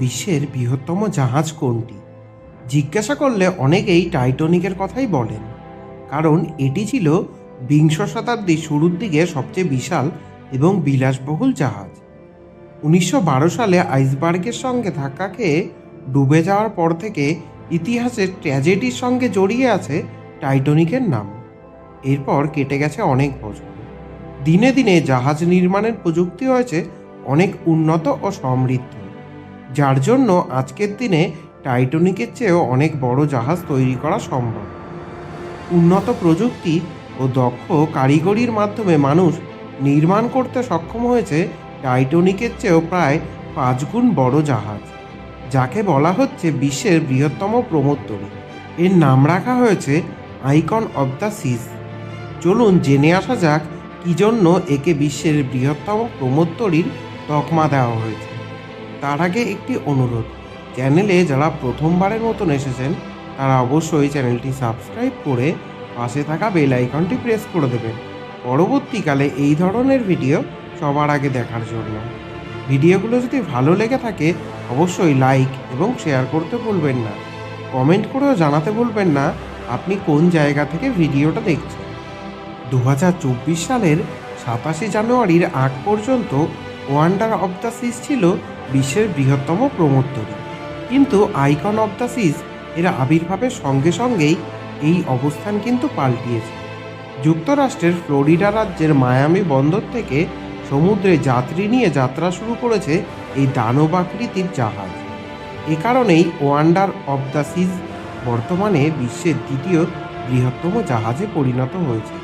বিশ্বের বৃহত্তম জাহাজ কোনটি? জিজ্ঞাসা করলে অনেকেই টাইটনিকের কথাই বলেন, কারণ এটি ছিল বিংশ শতাব্দীর শুরুর দিকে সবচেয়ে বিশাল এবং বিলাসবহুল জাহাজ। উনিশশো বারো সালে আইসবার্গের সঙ্গে ধাক্কা খেয়ে ডুবে যাওয়ার পর থেকে ইতিহাসের ট্র্যাজেডির সঙ্গে জড়িয়ে আছে টাইটনিকের নাম। এরপর কেটে গেছে অনেক বছর। দিনে দিনে জাহাজ নির্মাণের প্রযুক্তি হয়েছে অনেক উন্নত ও সমৃদ্ধ। যার জন্য আজকের দিনে টাইটনিকের চেয়েও অনেক বড় জাহাজ তৈরি করা সম্ভব। উন্নত প্রযুক্তি ও দক্ষ কারিগরির মাধ্যমে মানুষ নির্মাণ করতে সক্ষম হয়েছে টাইটনিকের চেয়েও প্রায় পাঁচ গুণ বড় জাহাজ, যাকে বলা হচ্ছে বিশ্বের বৃহত্তম প্রমোত্তরী। এর নাম রাখা হয়েছে আইকন অব দ্য সিজ চলুন জেনে আসা যাক কি জন্য একে বিশ্বের বৃহত্তম প্রমোত্তরীর তকমা দেওয়া হয়েছে। তার আগে একটি অনুরোধ। চ্যানেলে যারা প্রথমবারের মতন এসেছেন, তারা অবশ্যই চ্যানেলটি সাবস্ক্রাইব করে পাশে থাকা বেল আইকনটি প্রেস করে দেবেন। পরবর্তীকালে এই ধরনের ভিডিও সবার আগে দেখার জন্য। ভিডিওগুলো যদি ভালো লেগে থাকে, অবশ্যই লাইক এবং শেয়ার করতে ভুলবেন না। কমেন্ট করেও জানাতে ভুলবেন না, আপনি কোন জায়গা থেকে ভিডিওটা দেখছেন। দু হাজার চব্বিশ সালের সাতাশে জানুয়ারির আগ পর্যন্ত ওয়ান্ডার অব দ্য সিস ছিল বিশ্বের বৃহত্তম প্রমোত্তরী কিন্তু আইকন অব দ্য সিজ, এর আবির্ভাবের সঙ্গে সঙ্গেই এই অবস্থান কিন্তু পাল্টিয়েছে। যুক্তরাষ্ট্রের ফ্লোরিডা রাজ্যের মায়ামি বন্দর থেকে সমুদ্রে যাত্রী নিয়ে যাত্রা শুরু করেছে এই দানবাকৃতির জাহাজ। এ কারণেই ওয়ান্ডার অব দ্য সিজ বর্তমানে বিশ্বের দ্বিতীয় বৃহত্তম জাহাজে পরিণত হয়েছে।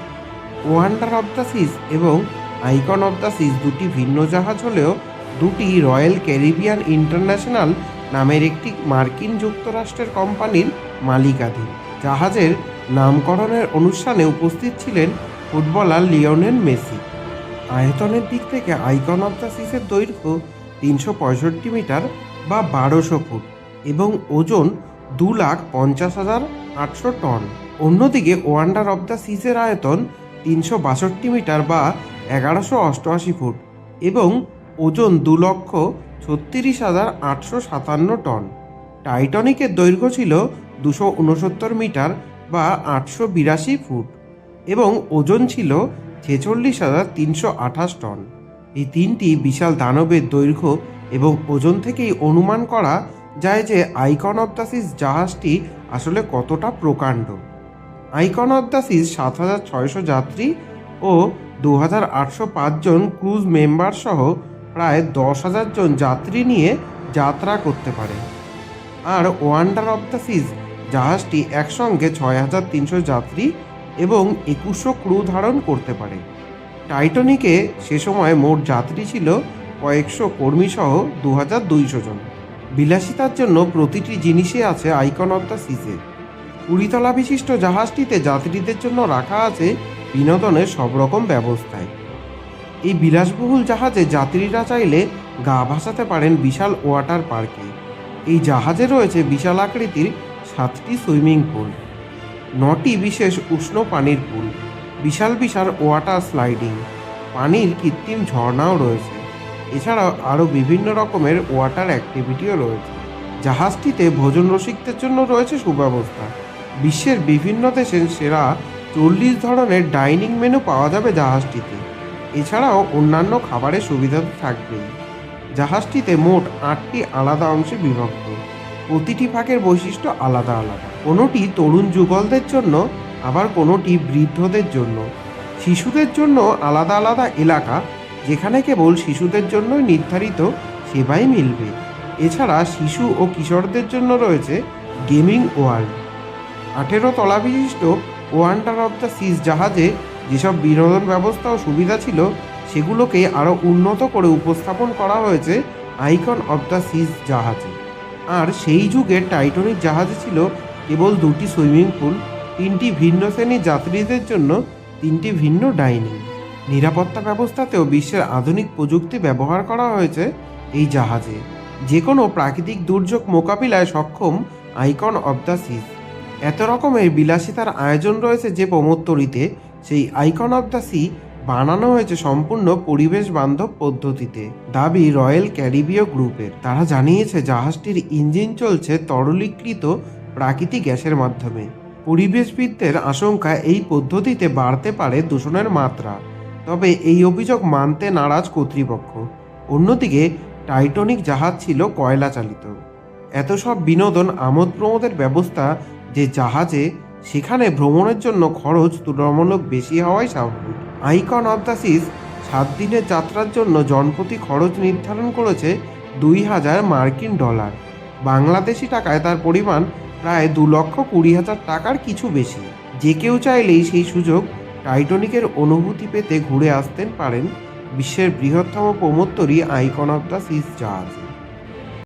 ওয়ান্ডার অব দ্য সিজ এবং আইকন অব দ্য সিজ দুটি ভিন্ন জাহাজ হলেও দুটি রয়্যাল ক্যারিবিয়ান ইন্টারন্যাশনাল নামের একটি মার্কিন যুক্তরাষ্ট্রের কোম্পানির মালিকাধীন। জাহাজের নামকরণের অনুষ্ঠানে উপস্থিত ছিলেন ফুটবলার লিওনেল মেসি। আয়তনের দিক থেকে আইকন অফ দ্য সিসের দৈর্ঘ্য তিনশো পঁয়ষট্টি মিটার বা বারোশো ফুট এবং ওজন দু লাখ পঞ্চাশ হাজার আটশো টন। অন্যদিকে ওয়ান্ডার অফ দ্য সিসের আয়তন তিনশো বাষট্টি মিটার বা এগারোশো অষ্টআশি ফুট এবং ওজন দু লক্ষ ছত্রিশ হাজার আটশো সাতান্ন টন। টাইটনিকের দৈর্ঘ্য ছিল দুশো উনসত্তর মিটার বা আটশো বিরাশি ফুট এবং ওজন ছিল ছেচল্লিশ হাজার তিনশো আঠাশ টন। এই তিনটি বিশাল দানবের দৈর্ঘ্য এবং ওজন থেকেই অনুমান করা যায় যে আইকন অব দ্য সিজ জাহাজটি আসলে কতটা প্রকাণ্ড। আইকন অব দ্য সিজ সাত হাজার ছয়শো যাত্রী ও দু হাজার আটশো পাঁচজন ক্রুজ মেম্বার সহ প্রায় দশ হাজার জন যাত্রী নিয়ে যাত্রা করতে পারে। আর ওয়ান্ডার অফ দ্য সিজ জাহাজটি একসঙ্গে ছয় হাজার তিনশো যাত্রী এবং একুশশো ক্রু ধারণ করতে পারে। টাইটনিকে সে সময় মোট যাত্রী ছিল কয়েকশো কর্মী সহ দু হাজার দুইশো জন। বিলাসিতার জন্য প্রতিটি জিনিসই আছে আইকন অব দ্য সিজে। কুড়িতলা বিশিষ্ট জাহাজটিতে যাত্রীদের জন্য রাখা আছে বিনোদনের সব রকম ব্যবস্থায়। এই বিলাসবহুল জাহাজে যাত্রীরা চাইলে গা ভাসাতে পারেন বিশাল ওয়াটার পার্কে। এই জাহাজে রয়েছে বিশাল আকৃতির সাতটি সুইমিং পুল, নটি বিশেষ উষ্ণ পানির পুল, বিশাল বিশাল ওয়াটার স্লাইডিং, পানির কৃত্রিম ঝর্ণাও রয়েছে। এছাড়াও আরও বিভিন্ন রকমের ওয়াটার অ্যাক্টিভিটিও রয়েছে। জাহাজটিতে ভোজন রসিকদের জন্য রয়েছে সুব্যবস্থা। বিশ্বের বিভিন্ন দেশের সেরা চল্লিশ ধরনের ডাইনিং মেনু পাওয়া যাবে জাহাজটিতে। এছাড়াও অন্যান্য খাবারের সুবিধা তো থাকবেই। জাহাজটিতে মোট আটটি আলাদা অংশে বিভক্ত। প্রতিটি ভাগের বৈশিষ্ট্য আলাদা আলাদা। কোনোটি তরুণ যুগলদের জন্য, আবার কোনোটি বৃদ্ধদের জন্য। শিশুদের জন্য আলাদা আলাদা এলাকা, যেখানে কেবল শিশুদের জন্যই নির্ধারিত সেবাই মিলবে। এছাড়া শিশু ও কিশোরদের জন্য রয়েছে গেমিং ওয়ার্ল্ড। আঠেরো তলা বিশিষ্ট ওয়ান্ডার অব দ্য সিজ জাহাজে যেসব বিনোদন ব্যবস্থা ও সুবিধা ছিল, সেগুলোকে আরও উন্নত করে উপস্থাপন করা হয়েছে আইকন অব দ্য সিজ জাহাজে। আর সেই যুগে টাইটনিক জাহাজে ছিল কেবল দুটি সুইমিং পুল, তিনটি ভিন্ন শ্রেণির যাত্রীদের জন্য তিনটি ভিন্ন ডাইনিং। নিরাপত্তা ব্যবস্থাতেও বিশ্বের আধুনিক প্রযুক্তি ব্যবহার করা হয়েছে এই জাহাজে। যে কোনো প্রাকৃতিক দুর্যোগ মোকাবিলায় সক্ষম আইকন অব দ্য সিজ। এত রকমের বিলাসিতার আয়োজন রয়েছে যে প্রমোত্তরিতে সেই আইকন অব দ্য সি বানানো হয়েছে সম্পূর্ণ পরিবেশ বান্ধব পদ্ধতিতে। দাবি রয়্যাল ক্যারিবীয় গ্রুপের। তারা জানিয়েছে, জাহাজটির ইঞ্জিন চলছে তরলীকৃত প্রাকৃতিক গ্যাসের মাধ্যমে। পরিবেশবিদদের আশঙ্কা, এই পদ্ধতিতে বাড়তে পারে দূষণের মাত্রা। তবে এই অভিযোগ মানতে নারাজ কর্তৃপক্ষ। অন্যদিকে, টাইটনিক জাহাজ ছিল কয়লা চালিত। এত সব বিনোদন, আমোদ প্রমোদের ব্যবস্থা যে জাহাজে সেখানে ভ্রমণের জন্য খরচ তুলনামূলক বেশি হওয়াই স্বাভাবিক। আইকন অব দ্য সিস সাত দিনের যাত্রার জন্য জনপ্রতি খরচ নির্ধারণ করেছে দুই হাজার মার্কিন ডলার। বাংলাদেশি টাকায় তার পরিমাণ প্রায় দু লক্ষ কুড়ি হাজার টাকার কিছু বেশি। যে কেউ চাইলেই সেই সুযোগ টাইটনিকের অনুভূতি পেতে ঘুরে আসতেন পারেন বিশ্বের বৃহত্তম প্রমোত্তরী আইকন অব দ্য সিস জাহাজ।